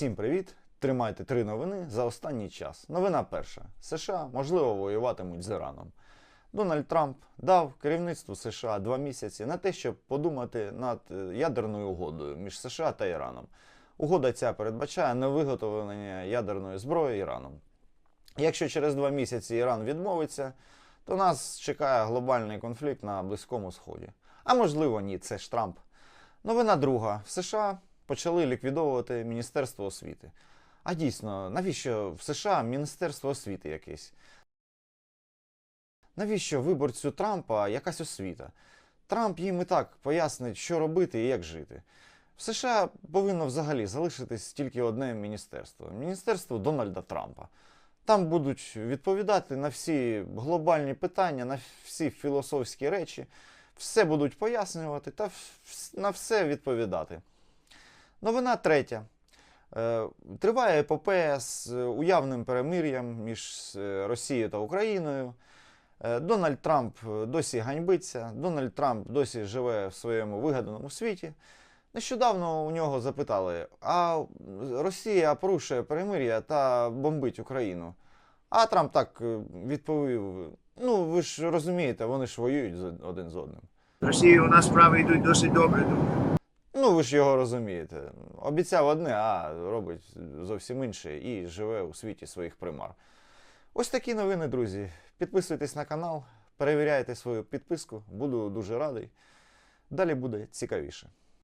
Всім привіт! Тримайте три новини за останній час. Новина перша: США можливо воюватимуть з Іраном. Дональд Трамп дав керівництву США два місяці на те, щоб подумати над е, ядерною угодою між США та Іраном. Угода ця передбачає невиготовлення ядерної зброї Іраном. Якщо через два місяці Іран відмовиться, то нас чекає глобальний конфлікт на Близькому Сході. А можливо, ні, це ж Трамп. Новина друга: в США почали ліквідовувати Міністерство освіти. А дійсно, навіщо в США Міністерство освіти якесь? Навіщо виборцю Трампа якась освіта? Трамп їм і так пояснить, що робити і як жити. В США повинно взагалі залишитись тільки одне міністерство міністерство Дональда Трампа. Там будуть відповідати на всі глобальні питання, на всі філософські речі, все будуть пояснювати та на все відповідати. Новина третя. Е, Триває епопея з е, уявним перемир'ям між е, Росією та Україною. Дональд Трамп досі ганьбиться, Дональд Трамп досі живе в своєму вигаданому світі. Нещодавно у нього запитали: а Росія порушує перемир'я та бомбить Україну. А Трамп так відповів: ну, ви ж розумієте, вони ж воюють один з одним. Росії у нас справи йдуть досить добре. думаю. Ну, ви ж його розумієте. Обіцяв одне, а робить зовсім інше і живе у світі своїх примар. Ось такі новини, друзі. Підписуйтесь на канал, перевіряйте свою підписку, буду дуже радий. Далі буде цікавіше.